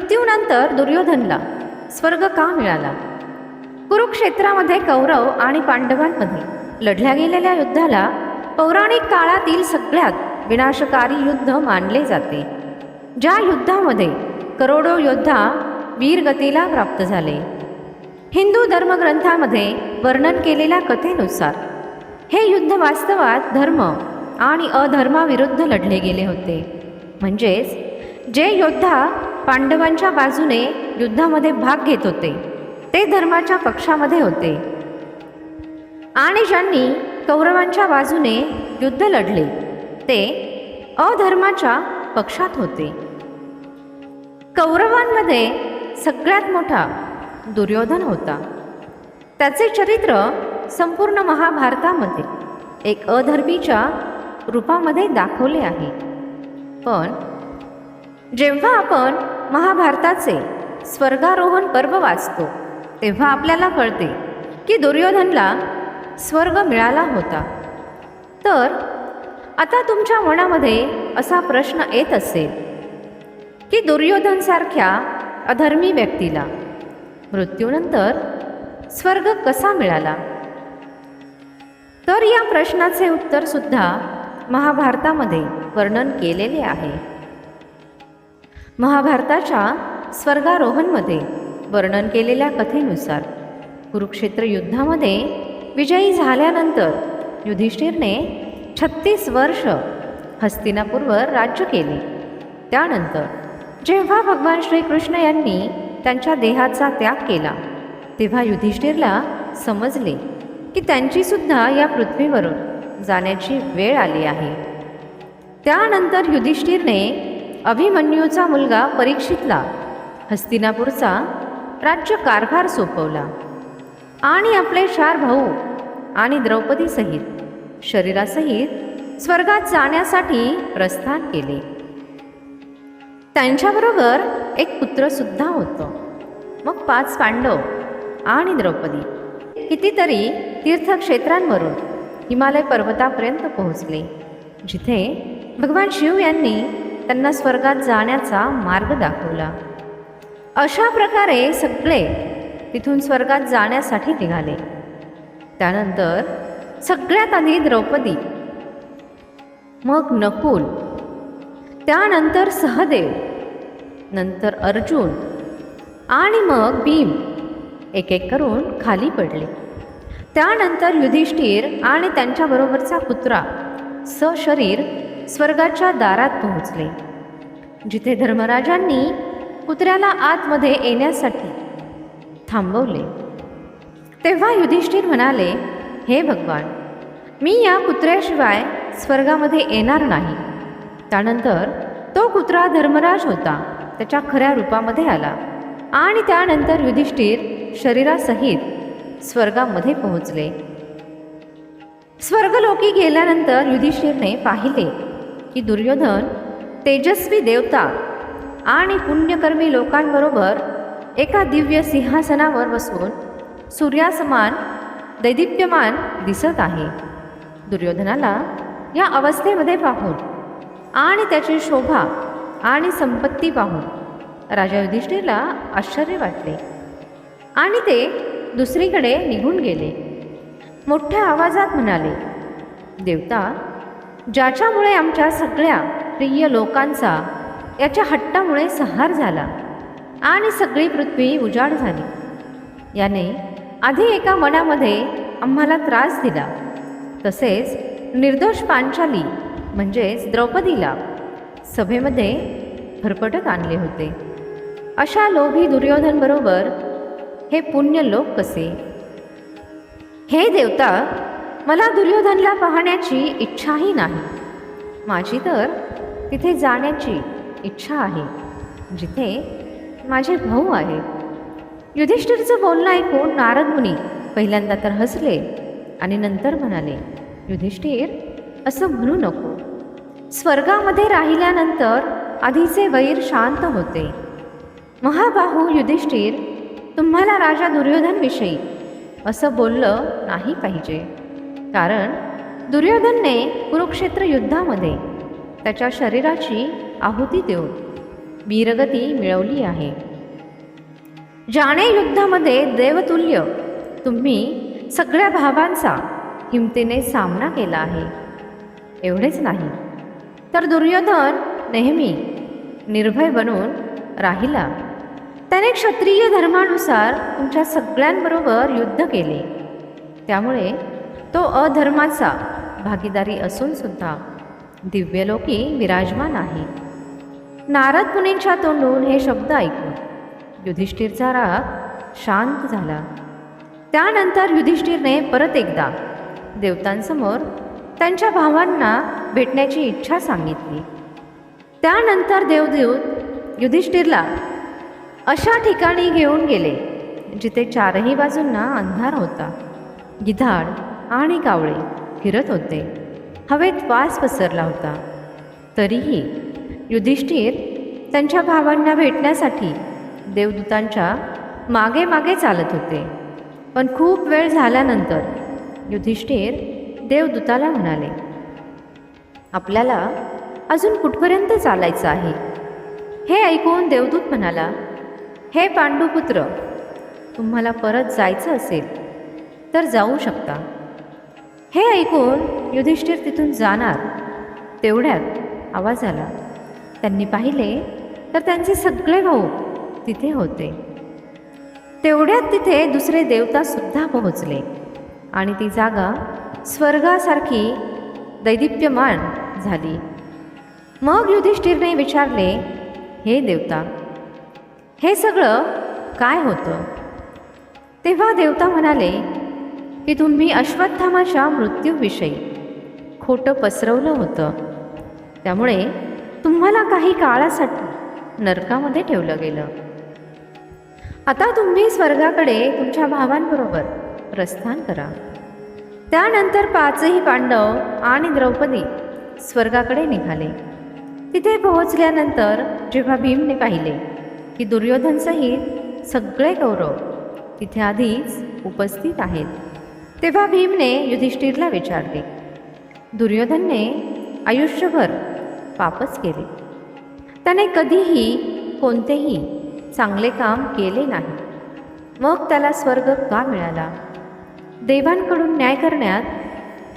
मृत्यूनंतर दुर्योधनला स्वर्ग का मिळाला? कुरुक्षेत्रामध्ये कौरव आणि पांडवांमध्ये लढल्या गेलेल्या युद्धाला पौराणिक काळातील सगळ्यात विनाशकारी युद्ध मानले जाते ज्या युद्धामध्ये करोडो योद्धा वीरगतीला प्राप्त झाले. हिंदू धर्मग्रंथामध्ये वर्णन केलेल्या कथेनुसार हे युद्ध वास्तवात धर्म आणि अधर्माविरुद्ध लढले गेले होते. म्हणजेच जे योद्धा पांडवांच्या बाजूने युद्धामध्ये भाग घेत होते. ते धर्माच्या पक्षामध्ये होते. आणि ज्यांनी कौरवांच्या बाजूने युद्ध लढले ते अधर्माच्या पक्षात होते. कौरवांमध्ये सगळ्यात मोठा दुर्योधन होता. त्याचे चरित्र संपूर्ण महाभारतामध्ये एक अधर्मीच्या रूपामध्ये दाखवले आहे. पण जेव्हा आपण महाभारताचे स्वर्गारोहण पर्व वाचतो तेव्हा आपल्याला कळते की दुर्योधनला स्वर्ग मिळाला होता. तर आता तुमच्या मनामध्ये असा प्रश्न येत असेल की दुर्योधनसारख्या अधर्मी व्यक्तीला मृत्यूनंतर स्वर्ग कसा मिळाला? तर या प्रश्नाचे उत्तरसुद्धा महाभारतामध्ये वर्णन केलेले आहे. महाभारताच्या स्वर्गारोहणमध्ये वर्णन केलेल्या कथेनुसार कुरुक्षेत्र युद्धामध्ये विजयी झाल्यानंतर युधिष्ठिरने छत्तीस वर्ष हस्तिनापूरवर राज्य केले. त्यानंतर जेव्हा भगवान श्रीकृष्ण यांनी त्यांच्या देहाचा त्याग केला तेव्हा युधिष्ठिरला समजले की त्यांचीसुद्धा या पृथ्वीवरून जाण्याची वेळ आली आहे. त्यानंतर युधिष्ठिरने अभिमन्यूचा मुलगा परीक्षितला. हस्तिनापूरचा राज्यकारभार सोपवला. आणि आपले चार भाऊ आणि द्रौपदीसहित शरीरासहित स्वर्गात जाण्यासाठी प्रस्थान केले. त्यांच्याबरोबर एक पुत्रसुद्धा होतं. मग पाच पांडव आणि द्रौपदी. कितीतरी तीर्थक्षेत्रांवरून हिमालय पर्वतापर्यंत पोहोचले जिथे भगवान शिव यांनी त्यांना स्वर्गात जाण्याचा मार्ग दाखवला. अशा प्रकारे सगळे तिथून स्वर्गात जाण्यासाठी निघाले. त्यानंतर सगळ्यात आधी द्रौपदी मग नकुल त्यानंतर सहदेव नंतर अर्जुन आणि मग भीम एक एक करून खाली पडले. त्यानंतर युधिष्ठिर आणि त्यांच्याबरोबरचा कुत्रा सशरीर स्वर्गाच्या दारात पोहोचले. जिथे धर्मराजांनी कुत्र्याला आतमध्ये येण्यासाठी थांबवले. तेव्हा युधिष्ठिर म्हणाले हे भगवान मी या कुत्र्याशिवाय स्वर्गामध्ये येणार नाही. त्यानंतर तो कुत्रा धर्मराज होता त्याच्या खऱ्या रूपामध्ये आला आणि त्यानंतर युधिष्ठिर शरीरासहित स्वर्गामध्ये पोहोचले. स्वर्गलोकी गेल्यानंतर युधिष्ठिरने पाहिले की दुर्योधन तेजस्वी देवता आणि पुण्यकर्मी लोकांबरोबर एका दिव्य सिंहासनावर बसून सूर्यासमान दैदिप्यमान दिसत आहे. दुर्योधनाला या अवस्थेमध्ये पाहून आणि त्याची शोभा आणि संपत्ती पाहून राजा युधिष्ठिरला आश्चर्य वाटले आणि ते दुसरीकडे निघून गेले. मोठ्या आवाजात म्हणाले देवता ज्याच्यामुळे आमच्या सगळ्या प्रिय लोकांचा याच्या हट्टामुळे संहार झाला आणि सगळी पृथ्वी उजाड झाली. याने आधी एका मनामध्ये आम्हाला त्रास दिला. तसेच निर्दोष पांचाली म्हणजेच द्रौपदीला सभेमध्ये भरपटत आणले होते. अशा लोभी दुर्योधनबरोबर हे पुण्य लोक कसे? हे देवता मला दुर्योधनला पाहण्याची इच्छाही नाही. माझी तर तिथे जाण्याची इच्छा आहे जिथे माझे भाऊ आहेत. युधिष्ठिरचं बोलणं ऐकून नारद मुनी पहिल्यांदा तर हसले आणि नंतर म्हणाले युधिष्ठिर असं म्हणू नको. स्वर्गामध्ये राहिल्यानंतर आधीचे वैर शांत होते. महाबाहू युधिष्ठिर तुम्हाला राजा दुर्योधनविषयी असं बोललं नाही पाहिजे. कारण दुर्योधनने कुरुक्षेत्र युद्धामध्ये त्याच्या शरीराची आहुती देऊन वीरगती मिळवली आहे. ज्याने युद्धामध्ये देवतुल्य तुम्ही सगळ्या भावांचा हिमतीने सामना केला आहे. एवढेच नाही तर दुर्योधन नेहमी निर्भय बनून राहिला. त्याने क्षत्रिय धर्मानुसार तुमच्या सगळ्यांबरोबर युद्ध केले. त्यामुळे तो अधर्माचा भागीदारी असून सुद्धा दिव्यलोकी विराजमान आहे. नारद मुनींच्या तोंडून हे शब्द ऐकून युधिष्ठिरचा राग शांत झाला. त्यानंतर युधिष्ठिरने परत एकदा देवतांसमोर त्यांच्या भावांना भेटण्याची इच्छा सांगितली. त्यानंतर देवदेव युधिष्ठिरला अशा ठिकाणी घेऊन गेले जिथे चारही बाजूंना अंधार होता. गिधाड आणि कावळे फिरत होते. हवेत वास पसरला होता. तरीही युधिष्ठिर त्यांच्या भावांना भेटण्यासाठी देवदूतांच्या मागे मागे चालत होते. पण खूप वेळ झाल्यानंतर युधिष्ठिर देवदूताला म्हणाले आपल्याला अजून कुठपर्यंत चालायचं आहे? हे ऐकून देवदूत म्हणाला हे पांडुपुत्र तुम्हाला परत जायचं असेल तर जाऊ शकता. हे ऐकून युधिष्ठिर तिथून जाणार. तेवढ्यात आवाज आला. त्यांनी पाहिले तर त्यांचे सगळे भाऊ तिथे होते. तेवढ्यात तिथे दुसरे देवतासुद्धा पोहोचले आणि ती जागा स्वर्गासारखी दैदिप्यमान झाली. मग युधिष्ठिरने विचारले हे देवता हे सगळं काय होतं? तेव्हा देवता म्हणाले की तुम्ही अश्वत्थामाच्या मृत्यूविषयी खोटं पसरवलं होतं. त्यामुळे तुम्हाला काही काळासाठी नरकामध्ये ठेवलं गेलं. आता तुम्ही स्वर्गाकडे तुमच्या भावांबरोबर प्रस्थान करा. त्यानंतर पाचही पांडव आणि द्रौपदी स्वर्गाकडे निघाले. तिथे पोहोचल्यानंतर जेव्हा भीमने पाहिले की दुर्योधनसहित सगळे कौरव तिथे आधीच उपस्थित आहेत. तेव्हा भीमने युधिष्ठिरला विचारले दुर्योधनने आयुष्यभर पापच केले. त्याने कधीही कोणतेही चांगले काम केले नाही. मग त्याला स्वर्ग का मिळाला? देवांकडून न्याय करण्यात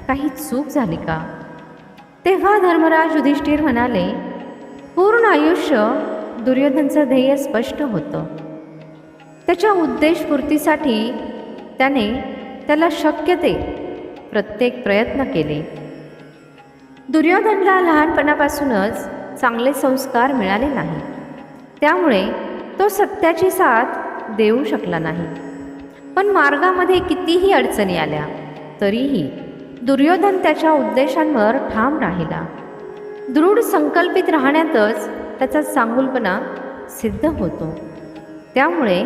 काही चूक झाली का? तेव्हा धर्मराज युधिष्ठिर म्हणाले पूर्ण आयुष्य दुर्योधनचं ध्येय स्पष्ट होतं. त्याच्या उद्देशपूर्तीसाठी त्याने त्याला शक्य ते प्रत्येक प्रयत्न केले. दुर्योधनला लहानपणापासूनच चांगले संस्कार मिळाले नाही. त्यामुळे तो सत्याची साथ देऊ शकला नाही. पण मार्गामध्ये कितीही अडचणी आल्या तरीही दुर्योधन त्याच्या उद्देशांवर ठाम राहिला. दृढ संकल्पित राहण्यातच त्याचा चांगुलपणा सिद्ध होतो. त्यामुळे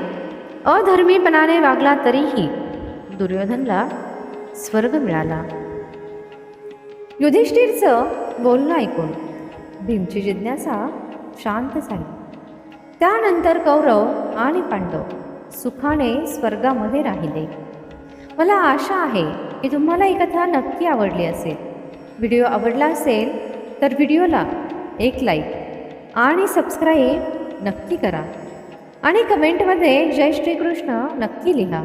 अधर्मीपणाने वागला तरीही दुर्योधनला स्वर्ग मिळाला. युधिष्ठिरचं बोलणं ऐकून भीमची जिज्ञासा शांत झाली. त्यानंतर कौरव आणि पांडव सुखाने स्वर्गामध्ये राहिले. मला आशा आहे की तुम्हाला ही कथा नक्की आवडली असेल. व्हिडिओ आवडला असेल तर व्हिडिओला एक लाईक आणि सबस्क्राईब नक्की करा. आणि कमेंटमध्ये जय श्रीकृष्ण नक्की लिहा.